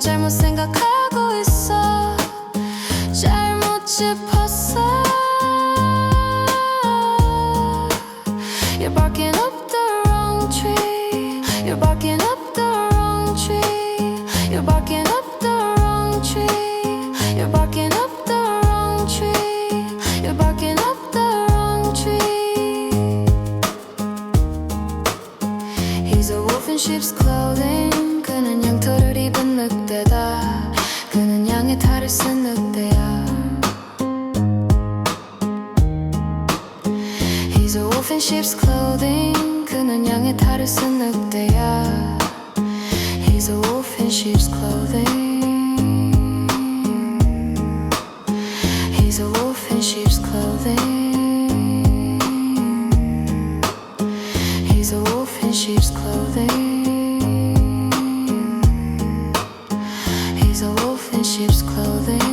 잘못 생각하고 있어. 잘못 짚었어. You're barking up the wrong tree. You're barking up the wrong tree. You're barking up the wrong tree. You're barking up the wrong tree. You're barking up the wrong tree. He's a wolf in sheep's clothing couldn't. He's a wolf in sheep's clothing. 그는 양의 탈을 쓴 늑대야. He's a wolf in sheep's clothing. He's a wolf in sheep's clothing. He's a wolf in sheep's clothing. He's a wolf in sheep's clothing.